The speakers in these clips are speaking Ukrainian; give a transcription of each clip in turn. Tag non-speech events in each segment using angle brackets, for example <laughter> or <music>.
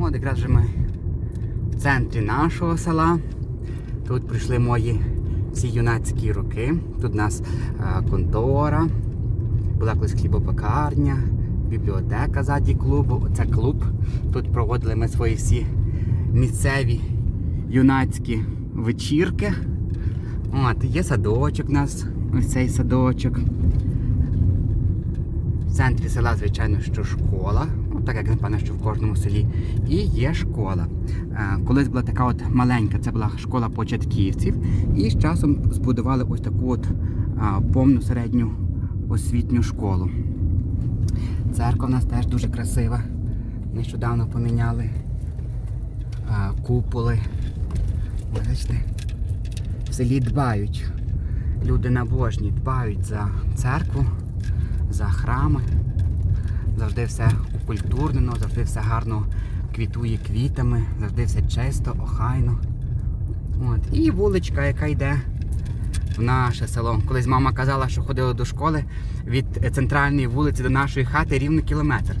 От якраз вже ми в центрі нашого села. Тут прийшли мої всі юнацькі роки. Тут у нас е, контора, була колись хлібопекарня, бібліотека ззаді клубу. Оце клуб. Тут проводили ми свої всі місцеві юнацькі вечірки. От, є садочок у нас, ось цей садочок. В центрі села, звичайно, що школа, так як напевно, що в кожному селі. І є школа. Е, Колись була така от маленька, це була школа початківців. І з часом збудували ось таку от повну середню освітню школу. Церква в нас теж дуже красива. Нещодавно поміняли куполи. Бачите, в селі дбають. Люди набожні дбають за церкву, за храми. Завжди все укультурнено, завжди все гарно квітує квітами, завжди все чисто, охайно. От. І вуличка, яка йде в наше село. Колись мама казала, що ходила до школи від центральної вулиці до нашої хати рівно кілометр.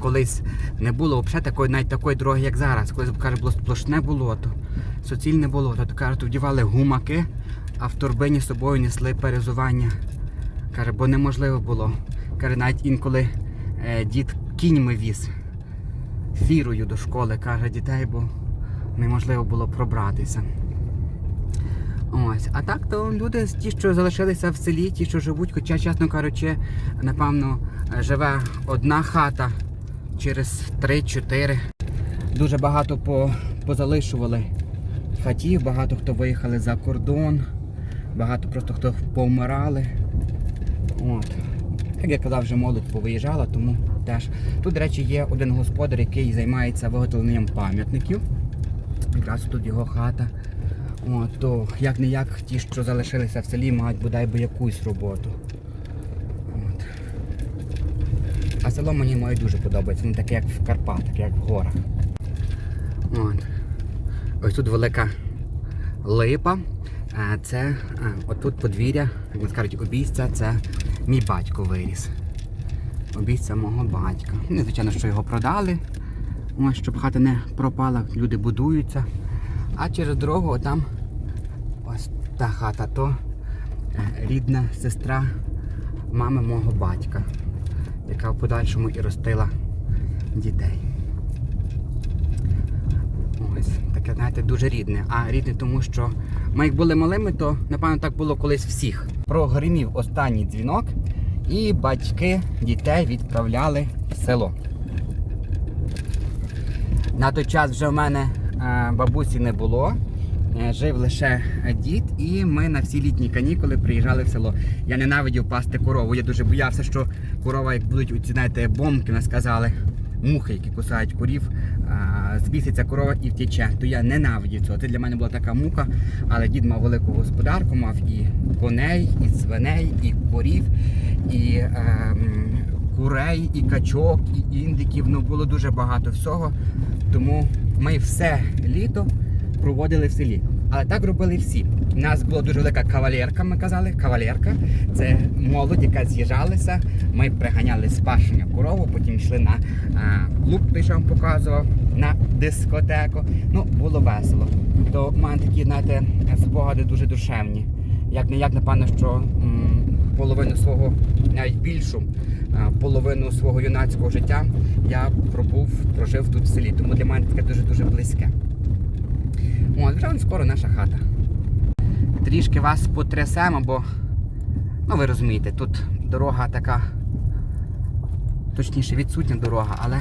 Колись не було взагалі такої, навіть такої дороги, як зараз. Колись каже, було сплошне болото, суцільне болото. То каже, вдівали гумаки, а в торбині з собою несли перезування. Каже, бо неможливо було. Каже, навіть інколи дід кіньми віз фірою до школи, каже, дітей, бо неможливо було пробратися. Ось, а так то люди, ті, що залишилися в селі, ті, що живуть, хоча, чесно кажучи, напевно, живе одна хата через 3-4. Дуже багато по, позалишували хатів, багато хто виїхали за кордон, багато просто хто повмирали. От. Як я казав, вже молодь повиїжджала, тому теж. Тут, до речі, є один господар, який займається виготовленням пам'ятників. Якраз тут його хата. От, то як не як ті, що залишилися в селі, мають бодай би якусь роботу. От. А село мені моє дуже подобається. Воно таке, як в Карпатах, як в горах. От. Ось тут велика липа. Це отут подвір'я, як вони кажуть, обійстя, це мій батько виріс. Обійстя мого батька. Ну, звичайно, що його продали. Ось, щоб хата не пропала, люди будуються. А через дорогу там ось та хата, то е, рідна сестра мами мого батька, яка в подальшому і ростила дітей. Ось, таке, знаєте, дуже рідне. А рідне тому, що ми як були малими, то напевно так було колись всіх. Прогримів останній дзвінок, і батьки дітей відправляли в село. На той час вже в мене е, бабусі не було. Е, Жив лише дід, і ми на всі літні канікули приїжджали в село. Я ненавидів пасти корову. Я дуже боявся, що корова, як будуть оці, знаєте, бомки, нас сказали, мухи, які кусають корів, збіситься корова і втече. То я ненавидів цього. Це для мене була така мука, але дід мав велику господарку, мав і коней, і свиней, і корів, і ем, курей, і качок, і індиків. Ну було дуже багато всього. Тому ми все літо проводили в селі. Але так робили всі. У нас була дуже велика кавалерка, ми казали. Кавалерка це молодь, яка з'їжджалася. Ми приганяли з пашення корову, потім йшли на а, клуб, той, що вам показував, на дискотеку. Ну, було весело. То в мене такі, знаєте, спогади дуже душевні. Як не як, напевно, що м, половину свого, навіть більшу половину свого юнацького життя я пробув, прожив тут в селі. Тому для мене таке дуже-дуже близьке. От, вже скоро наша хата. Трішки вас потрясемо, бо, ну ви розумієте, тут дорога така, точніше відсутня дорога, але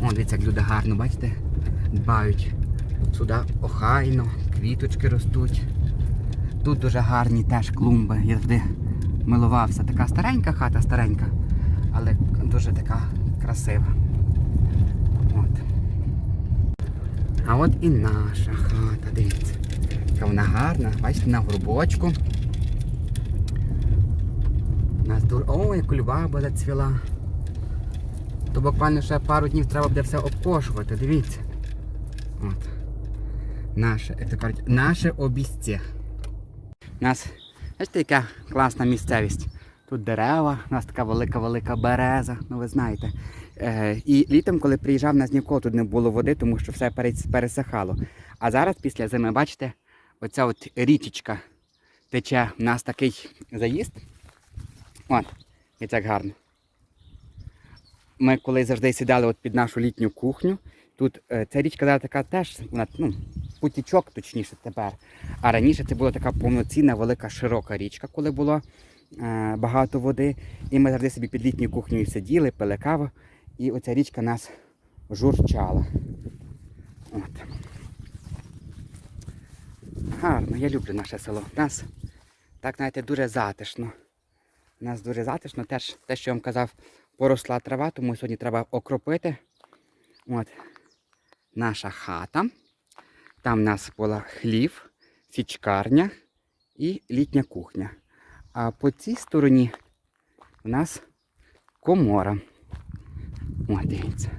О, дивіться, як люди гарно, бачите, дбають. Сюди охайно, квіточки ростуть. Тут дуже гарні теж клумби. Я завжди милувався. Така старенька хата, старенька, але дуже така красива. От. А от і наша хата, дивіться. Яка вона гарна, бачите, на горбочку. Нас дур... Ой, кульбаба зацвіла. То буквально ще пару днів треба буде все обкошувати, дивіться. От. Наше, як то кажуть, наше обіцє. У нас, бачите, яка класна місцевість. Тут дерева, у нас така велика-велика береза. Ну ви знаєте, і літом, коли приїжджав, нас ніколи тут не було води, тому що все пересихало. А зараз після зими, бачите, оця от річечка тече. У нас такий заїзд. От, і так гарно. Ми коли завжди сідали от під нашу літню кухню, тут е, ця річка зараз така теж, вона, ну, потічок точніше тепер. А раніше це була така повноцінна, велика, широка річка, коли було е, багато води. І ми завжди собі під літньою кухнею сиділи, пили каву, і оця річка нас журчала. От. Гарно, я люблю наше село. У нас так, знаєте, дуже затишно. У нас дуже затишно. Теж те, що я вам казав, поросла трава, тому сьогодні треба окропити. От. Наша хата. Там в нас була хлів, січкарня і літня кухня. А по цій стороні у нас комора. О, дивіться.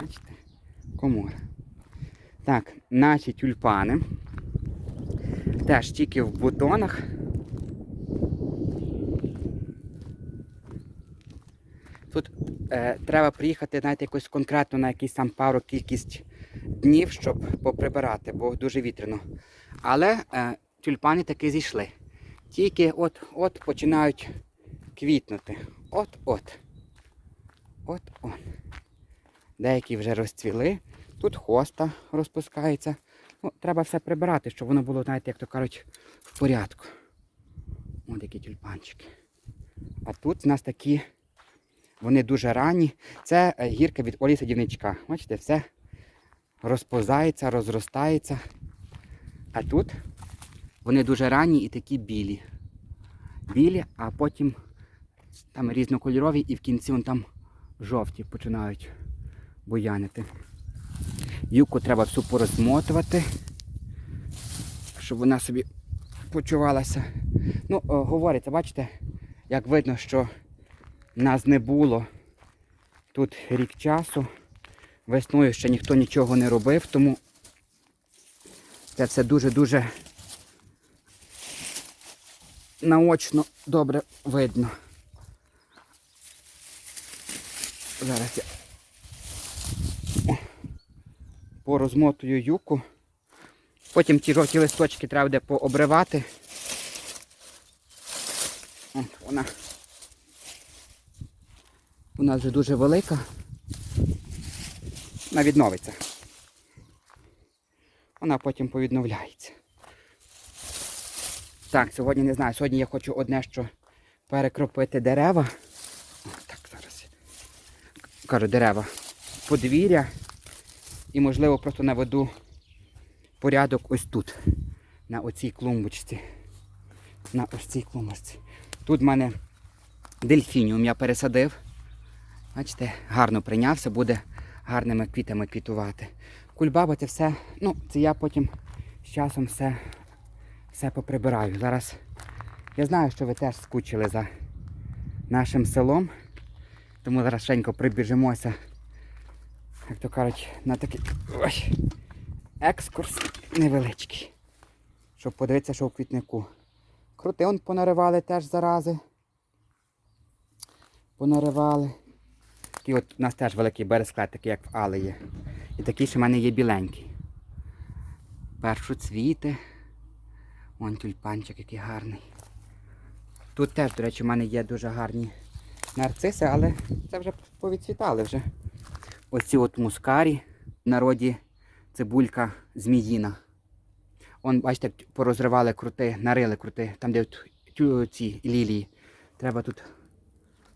Бачите? Комора. Так, наші тюльпани. Теж тільки в бутонах. Тут е, треба приїхати, знаєте, якось конкретно на якийсь там пару кількість днів, щоб поприбирати, бо дуже вітряно. Але е, тюльпани таки зійшли. Тільки от-от починають квітнути. От-от. От-от. Деякі вже розцвіли. Тут хоста розпускається. Ну, треба все прибирати, щоб воно було, знаєте, як то кажуть, в порядку. Ось які тюльпанчики. А тут у нас такі, вони дуже ранні. Це е, гірка від Олі Садівничка. Бачите, все розповзається, розростається. А тут вони дуже ранні і такі білі. Білі, а потім там різнокольорові і в кінці вон там жовті починають буянити. Юку треба всю порозмотувати, щоб вона собі почувалася. Ну, говориться, бачите, як видно, що нас не було тут рік часу. Весною ще ніхто нічого не робив, тому це все дуже-дуже наочно добре видно. Зараз я порозмотую юку. Потім ті жовті листочки треба буде пообривати. От вона. Вона вже дуже велика. Вона відновиться. Вона потім повідновляється. Так, сьогодні не знаю. Сьогодні я хочу одне, що перекропити дерева. Кажу, дерева. Подвір'я. І, можливо, просто наведу порядок ось тут. На оцій клумбочці. На ось цій клумбочці. Тут в мене дельфініум я пересадив. Бачите, гарно прийнявся, буде гарними квітами квітувати. Кульбаба це все, ну, це я потім з часом все, все поприбираю. Зараз я знаю, що ви теж скучили за нашим селом. Тому зараз швидко прибіжимося, як то кажуть, на такий ой, екскурс невеличкий. Щоб подивитися, що в квітнику. Крути он понаривали теж зарази. Понаривали. Такий от у нас теж великий бересклет, такий як в Али є. І такий, що в мене є біленький. Першоцвіти. Вон тюльпанчик який гарний. Тут теж, до речі, в мене є дуже гарні нарциси, але це вже повідцвітали вже. Ось ці от мускарі. В народі цибулька зміїна. Он, бачите, порозривали крути, нарили крути, там де ці лілії. Треба тут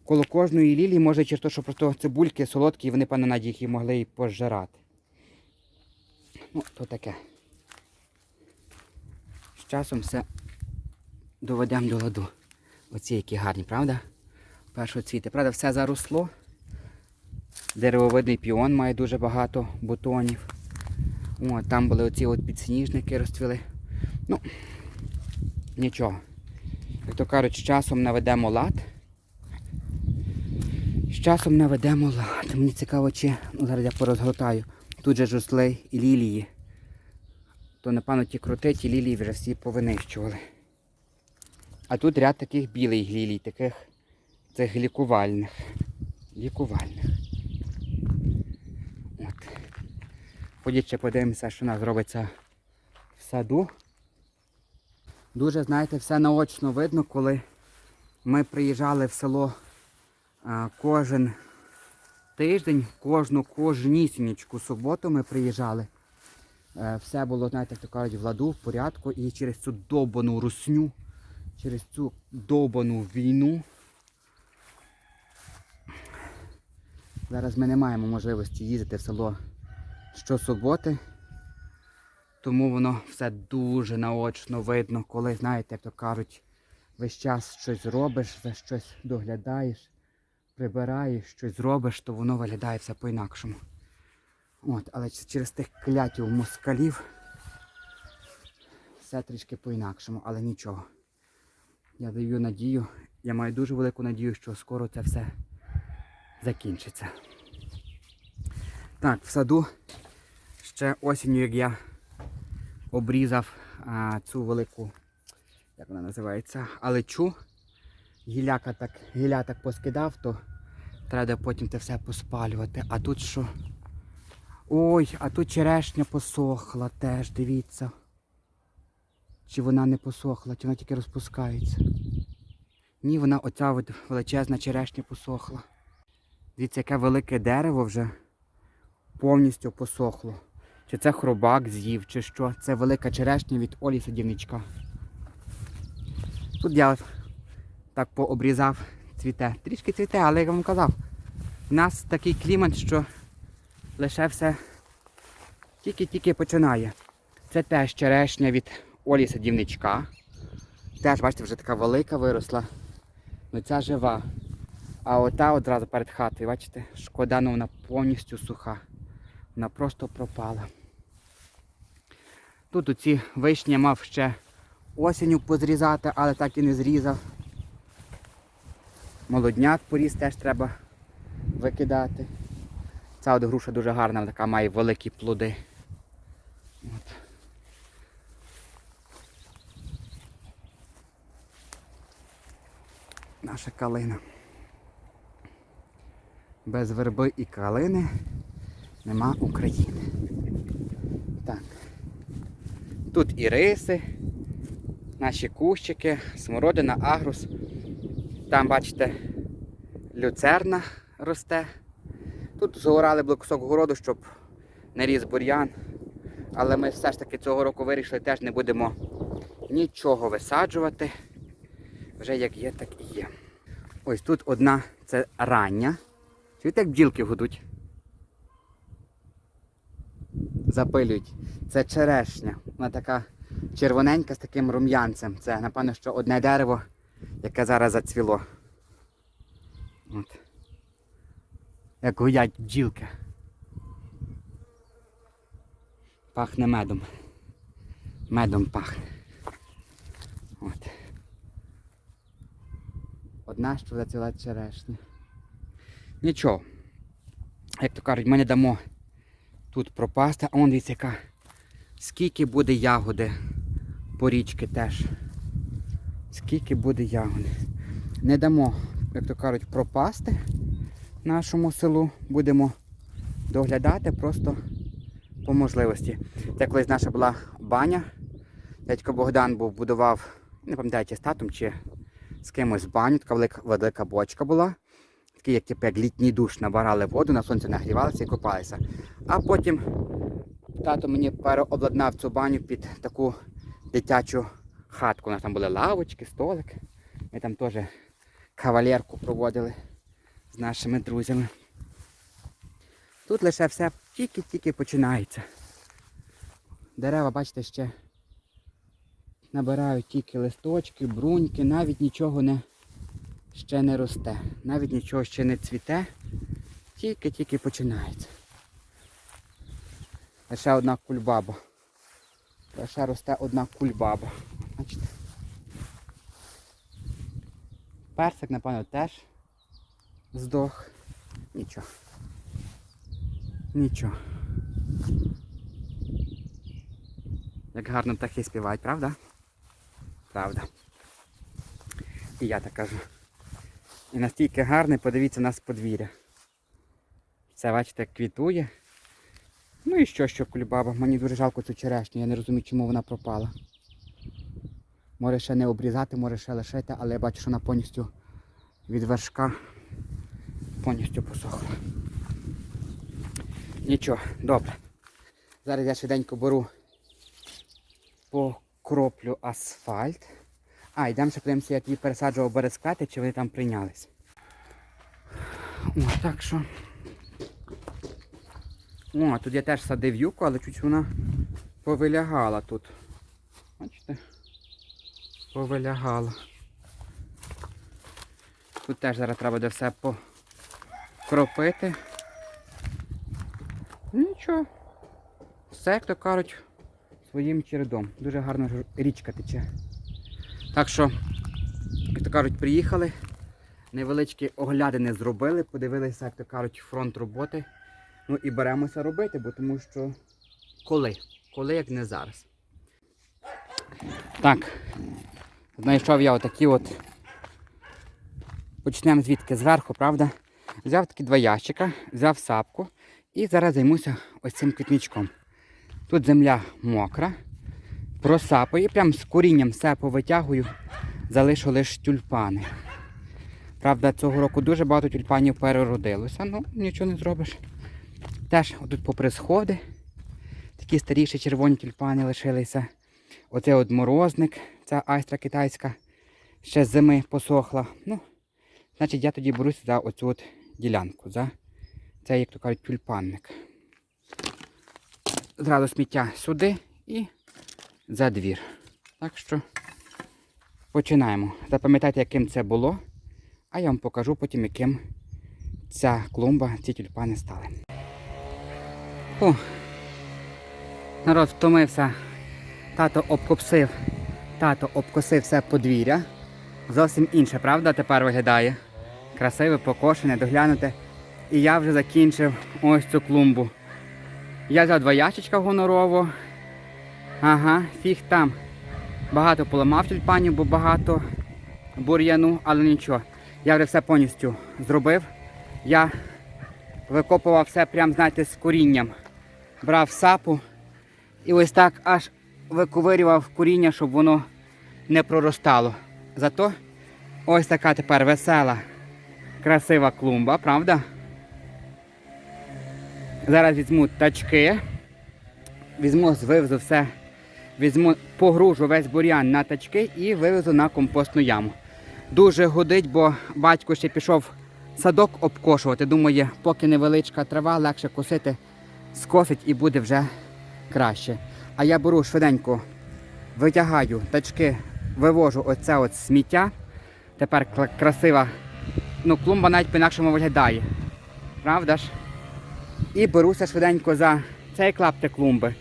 коло кожної лілії, може через те, що просто цибульки солодкі, і вони, певно, навіть їх могли і пожирати. Ну, то таке. З часом все доведемо до ладу. Оці які гарні, правда? Першоцвіти. Правда, все заросло. Деревовидний піон має дуже багато бутонів. О, там були оці от підсніжники розцвіли. Ну, нічого. Як то кажуть, з часом наведемо лад. З часом наведемо лад. Мені цікаво, чи ну, зараз я порозгортаю. Тут же ж росли і лілії. То, напевно, ті крути, ті лілії вже всі повинищували. А тут ряд таких білих лілій, таких цих лікувальних. Лікувальних. Ходіть ще подивимося, що у нас робиться в саду. Дуже, знаєте, все наочно видно, коли ми приїжджали в село кожен тиждень, кожну кожнісінечку суботу ми приїжджали. Е, Все було, знаєте, як то кажуть, в ладу, в порядку. І через цю довбану русню, через цю довбану війну. Зараз ми не маємо можливості їздити в село щосуботи. Тому воно все дуже наочно видно, коли, знаєте, як то кажуть, весь час щось робиш, за щось доглядаєш, прибираєш, щось робиш, то воно виглядає все по-інакшому. От, але через тих клятів москалів все трішки по-інакшому, але нічого. Я даю надію, я маю дуже велику надію, що скоро це все закінчиться. Так, в саду ще осінню, як я обрізав а, цю велику, як вона називається, алечу. Гіляка так, гілля так поскидав, то треба потім це все поспалювати. А тут що? Ой, а тут черешня посохла теж, дивіться. Чи вона не посохла, чи вона тільки розпускається. Ні, вона оця величезна черешня посохла. Дивіться, яке велике дерево вже повністю посохло. Чи це хробак з'їв, чи що. Це велика черешня від Олі садівничка. Тут я так пообрізав цвіте. Трішки цвіте, але я вам казав, у нас такий клімат, що лише все тільки-тільки починає. Це теж черешня від Олі садівничка. Теж, бачите, вже така велика виросла. Ну ця жива. А ота одразу перед хатою, бачите, шкода, ну вона повністю суха. Вона просто пропала. Тут оці вишні мав ще осінню позрізати, але так і не зрізав. Молодняк поріс теж треба викидати. Ця от груша дуже гарна, така має великі плоди. От. Наша калина. Без верби і калини нема України. Так. Тут і риси, наші кущики, смородина, агрус. Там, бачите, люцерна росте. Тут загорали було кусок городу, щоб не ріс бур'ян. Але ми все ж таки цього року вирішили теж не будемо нічого висаджувати. Вже як є, так і є. Ось тут одна це рання. Чуєте, як бджілки гудуть? Запилюють. Це черешня. Вона така червоненька з таким рум'янцем. Це, напевно, що одне дерево, яке зараз зацвіло. От. Як гудять бджілки. Пахне медом. Медом пахне. От. Одна, що зацвіла черешня. Нічого. Як то кажуть, ми не дамо тут пропасти. А он дивіться, яка. Скільки буде ягоди по річки теж. Скільки буде ягоди. Не дамо, як то кажуть, пропасти нашому селу. Будемо доглядати просто по можливості. Це колись наша була баня. Дядько Богдан був будував, не пам'ятаю, чи з татом, чи з кимось баню, така велика, велика бочка була. Такий, як, типу, як літній душ, набирали воду, на сонці нагрівалися і купалися. А потім тато мені переобладнав цю баню під таку дитячу хатку. У нас там були лавочки, столик. Ми там теж кавалерку проводили з нашими друзями. Тут лише все тільки-тільки починається. Дерева, бачите, ще набирають тільки листочки, бруньки, навіть нічого не, ще не росте. Навіть нічого ще не цвіте, тільки-тільки починається. Лише одна кульбаба. Лише росте одна кульбаба. Бачите? Персик, напевно, теж здох. Нічого. Нічого. Як гарно птахи співають, правда? Правда. І я так кажу. І настільки гарний, подивіться у нас подвір'я. Це, бачите, квітує. Ну і що, що кульбаба? Мені дуже жалко цю черешню, я не розумію, чому вона пропала. Може ще не обрізати, може ще лишити, але я бачу, що вона повністю від вершка повністю посохла. Нічого, добре. Зараз я швиденько беру покроплю асфальт. А, йдемо ще подивимося, я тоді пересаджував березклети, чи вони там прийнялись. О, так що. О, тут я теж садив юку, але чуть вона повилягала тут. Бачите? Повилягала. Тут теж зараз треба буде все покропити. Нічого. Все, як то кажуть, своїм чередом. Дуже гарно річка тече. Так що, як то кажуть, приїхали. Невеличкі оглядини зробили, подивилися, як то кажуть, фронт роботи. Ну і беремося робити, бо тому що коли? Коли, як не зараз. Так, знайшов я отакі от. Почнемо звідки зверху, правда? Взяв такі два ящика, взяв сапку і зараз займуся ось цим квітничком. Тут земля мокра, просапаю, прям з корінням все повитягую, залишу лише тюльпани. Правда, цього року дуже багато тюльпанів переродилося, ну нічого не зробиш. Теж тут попри сходи, такі старіші червоні тюльпани лишилися. Оце от морозник, ця айстра китайська, ще з зими посохла. Ну, значить я тоді беруся за оцю от ділянку, за цей, як то кажуть, тюльпанник. Зразу сміття сюди і за двір. Так що починаємо. Запам'ятайте, яким це було, а я вам покажу потім, яким ця клумба, ці тюльпани стали. О, народ втомився. Тато обкопсив, тато обкосив все подвір'я. Зовсім інше, правда, тепер виглядає. Красиве, покошене, доглянуте. І я вже закінчив ось цю клумбу. Я взяв два ящичка гонорово. Ага, фіг там. Багато поламав тюльпанів, бо багато бур'яну, але нічого. Я вже все повністю зробив. Я викопував все прям, знаєте, з корінням. Брав сапу і ось так аж виковирював коріння, щоб воно не проростало. Зато ось така тепер весела, красива клумба, правда? Зараз візьму тачки, візьму, вивезу все, візьму, погружу весь бур'ян на тачки і вивезу на компостну яму. Дуже годить, бо батько ще пішов садок обкошувати. Думає, поки невеличка трава, легше косити, скосить і буде вже краще. А я беру швиденько, витягаю тачки, вивожу оце от сміття. Тепер красива ну, клумба навіть по-інакшому виглядає. Правда ж? І беруся швиденько за цей клаптик клумби.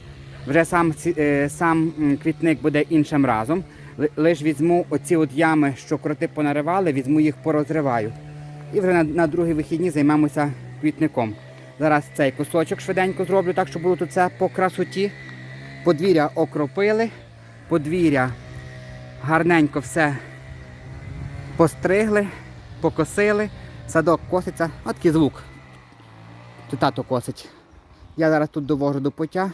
Вже сам, е, сам квітник буде іншим разом. Ли- Лиш візьму оці от ями, що кроти понаривали, візьму їх порозриваю. І вже на, на другі вихідні займемося квітником. Зараз цей кусочок швиденько зроблю, так щоб було тут все по красоті. Подвір'я окропили, подвір'я гарненько все постригли, покосили, садок коситься, а такий звук. Тут тато косить. Я зараз тут довожу до пуття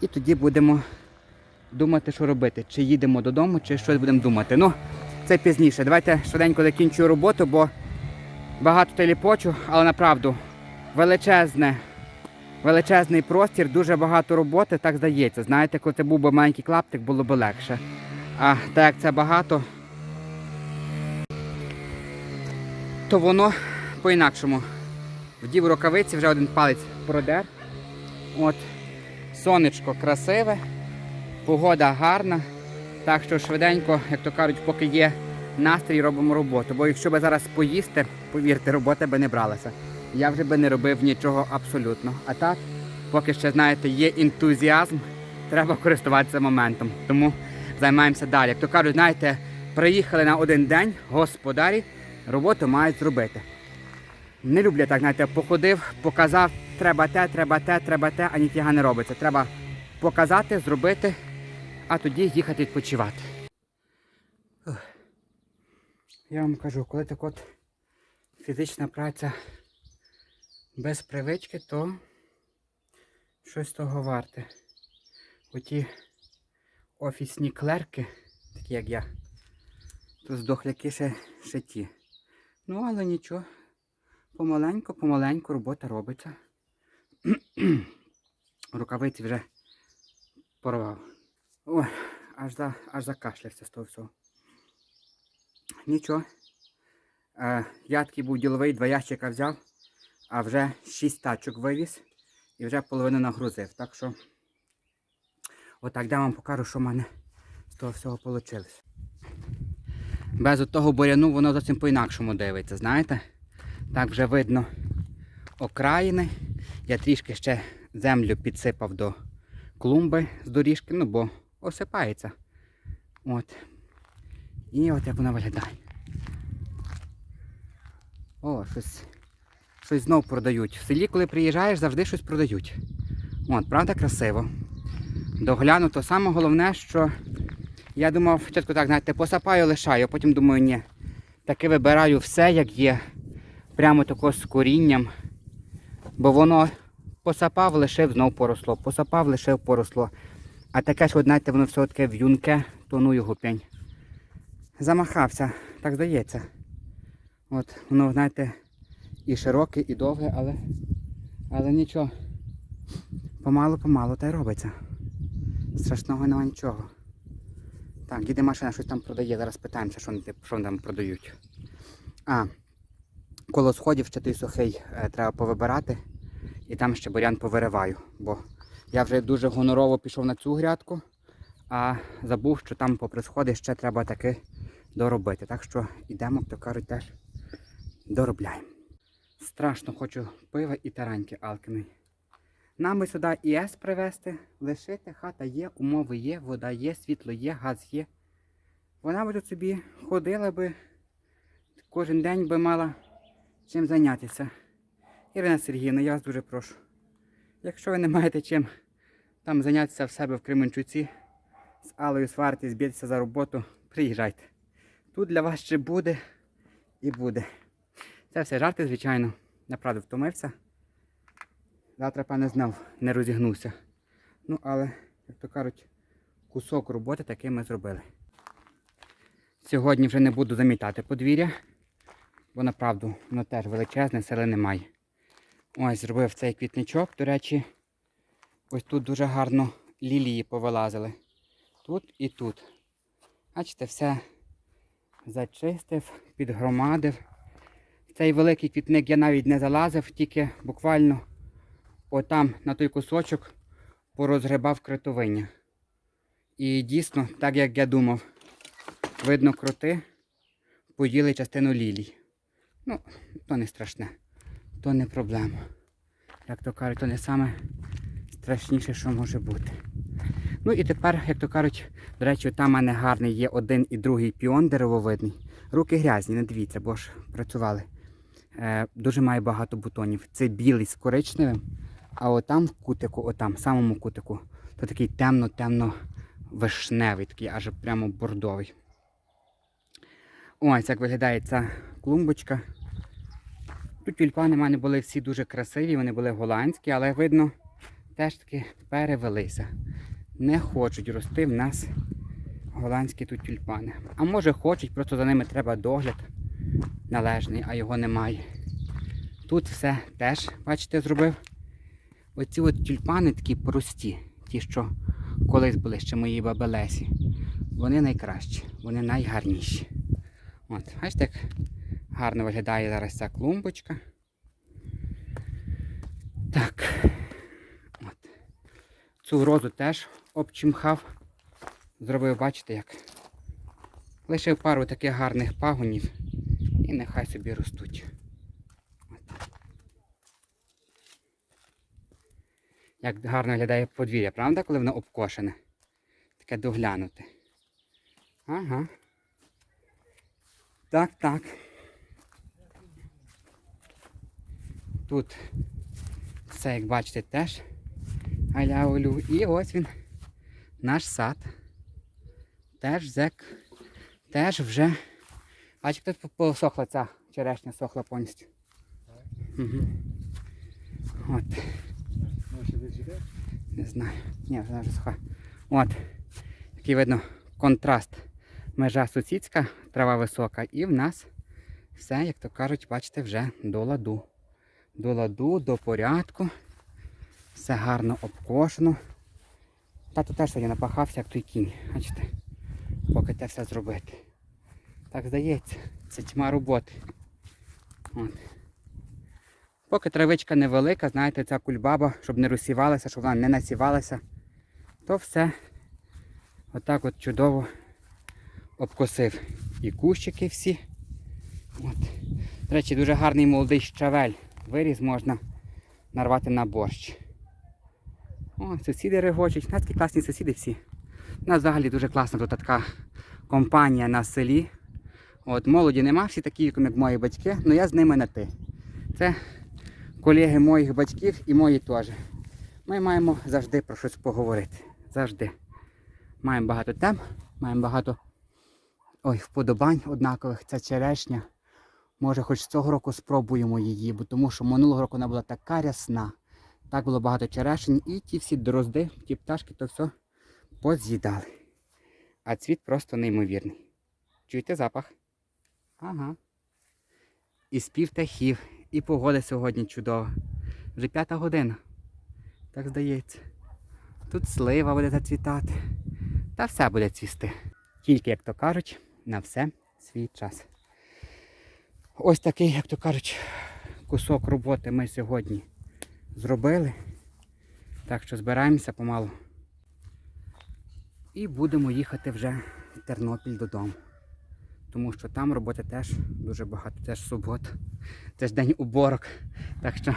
і тоді будемо думати, що робити. Чи їдемо додому, чи щось будемо думати. Ну, це пізніше. Давайте швиденько закінчую роботу, бо багато телепочу, але направду величезне, величезний простір, дуже багато роботи, так здається. Знаєте, коли це був би маленький клаптик, було б легше. А так як це багато, то воно по-інакшому. Вдів рукавиці, вже один палець продер. От, сонечко красиве, погода гарна. Так що швиденько, як то кажуть, поки є настрій, робимо роботу. Бо якщо би зараз поїсти, повірте, робота би не бралася. Я вже би не робив нічого абсолютно. А так, поки ще, знаєте, є ентузіазм, треба користуватися моментом. Тому займаємося далі. Як то кажуть, знаєте, приїхали на один день, господарі, роботу мають зробити. Не люблю так, знаєте, походив, показав, треба те, треба те, треба те, а ніфіга не робиться. Треба показати, зробити, а тоді їхати відпочивати. Я вам кажу, коли так от фізична праця без привички, то щось того варте. Оті офісні клерки, такі як я, то здохляки ще, ще ті. Ну, але нічого. Помаленьку, помаленьку робота робиться. <clears throat> Рукавиці вже порвав. Ой, аж, за, аж закашлявся з того всього. Нічого. Е, я був діловий, два ящика взяв, а вже шість тачок вивіз і вже половину нагрузив. Так що отак я вам покажу, що в мене з того всього вийшло. Без того буряну воно зовсім по-інакшому дивиться, знаєте? Так вже видно окраїни. Я трішки ще землю підсипав до клумби з доріжки, ну бо осипається. От. І от як вона виглядає. О, щось, щось знов продають. В селі, коли приїжджаєш, завжди щось продають. От, правда, красиво. Доглянуто. Саме головне, що я думав, спочатку так, знаєте, посапаю, лишаю, а потім думаю, ні. Таки вибираю все, як є. Прямо тако з корінням. Бо воно посапав, лишив, знов поросло. Посапав, лишив, поросло. А таке ж, знаєте, воно все таке в'юнке, то ну його пень. Замахався, так здається. От, воно, знаєте, і широке, і довге, але, але нічого. Помалу-помалу та й робиться. Страшного нема нічого. Так, їде машина, щось там продає. Зараз питаємося, що вони, що вони там продають. А, коло сходів ще той сухий е, треба повибирати. І там ще бурян повириваю. Бо я вже дуже гонорово пішов на цю грядку, а забув, що там попри сходи ще треба таки доробити. Так що йдемо, як то кажуть, теж доробляємо. Страшно хочу пива і тараньки алкиної. Нам би сюди ІС привезти, лишити, хата є, умови є, вода є, світло є, газ є. Вона би тут собі ходила би, кожен день би мала чим зайнятися. Ірина Сергіївна, я вас дуже прошу. Якщо ви не маєте чим там зайнятися в себе в Кременчуці, з Алою сваритись, б'єтеся за роботу, приїжджайте. Тут для вас ще буде і буде. Це все жарти, звичайно. Направду втомився. Завтра, певне, знов не розігнувся. Ну, але, як то кажуть, кусок роботи такий ми зробили. Сьогодні вже не буду замітати подвір'я, бо направду воно теж величезне, сили немає. Ось зробив цей квітничок. До речі, ось тут дуже гарно лілії повилазили. Тут і тут. Бачите, все зачистив, підгромадив. Цей великий квітник я навіть не залазив, тільки буквально отам на той кусочок порозгребав критовиння. І дійсно, так як я думав, видно кроти, поїли частину лілій. Ну, то не страшне, то не проблема. Як то кажуть, то не саме страшніше, що може бути. Ну і тепер, як то кажуть, до речі, там в мене гарний є один і другий піон деревовидний. Руки грязні, не дивіться, бо ж працювали. Е, дуже має багато бутонів. Це білий з коричневим, а отам в кутику, отам, в самому кутику, то такий темно-темно вишневий, такий аж прямо бордовий. Ось як виглядає ця клумбочка. Тут тюльпани в мене були всі дуже красиві, вони були голландські, але видно, теж таки перевелися. Не хочуть рости в нас голландські тут тюльпани. А може хочуть, просто за ними треба догляд належний, а його немає. Тут все теж, бачите, зробив. Оці от тюльпани такі прості, ті, що колись були ще мої баби Лесі. Вони найкращі, вони найгарніші. От, бачите, як гарно виглядає зараз ця клумбочка. Так. От. Цю розу теж обчимхав. Зробив, бачите, як. Лишив пару таких гарних пагонів і нехай собі ростуть. От. Як гарно виглядає подвір'я, правда, коли воно обкошене? Таке доглянуте. Ага. Так, так. Тут все, як бачите, теж аля олю. І ось він, наш сад. Теж зек. Теж вже. Бачите, тут посохла ця черешня, сохла повністю. Угу. От. Не знаю. Ні, вона вже суха. От. Такий видно контраст. Межа сусідська, трава висока, і в нас все, як то кажуть, бачите, вже до ладу. До ладу, до порядку. Все гарно обкошено. Тато теж сьогодні напахався, як той кінь. Бачите? Поки те все зробити. Так здається, це тьма роботи. От. Поки травичка невелика, знаєте, ця кульбаба, щоб не розсівалася, щоб вона не насівалася, то все отак от чудово обкосив. І кущики всі. От. До речі, дуже гарний молодий щавель. Виріз можна нарвати на борщ. О, сусіди регочуть. Нас такі класні сусіди всі. У нас взагалі дуже класна тут така компанія на селі. От, молоді нема, всі такі, як мої батьки, але я з ними на ти. Це колеги моїх батьків і мої теж. Ми маємо завжди про щось поговорити. Завжди. Маємо багато тем, маємо багато ой, вподобань однакових. Це черешня. Може, хоч цього року спробуємо її, бо тому що минулого року вона була така рясна. Так було багато черешень, і ті всі дрозди, ті пташки, то все поз'їдали. А цвіт просто неймовірний. Чуєте запах? Ага. І спів птахів, і погода сьогодні чудова. Вже п'ята година. Так здається. Тут слива буде зацвітати. Та все буде цвісти. Тільки, як то кажуть, на все свій час. Ось такий, як то кажуть, кусок роботи ми сьогодні зробили. Так що збираємося помалу. І будемо їхати вже в Тернопіль додому. Тому що там роботи теж дуже багато, теж субота, теж день уборок. Так що,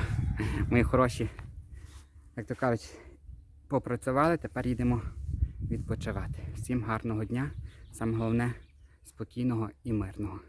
мої хороші, як то кажуть, попрацювали, тепер їдемо відпочивати. Всім гарного дня, саме головне спокійного і мирного.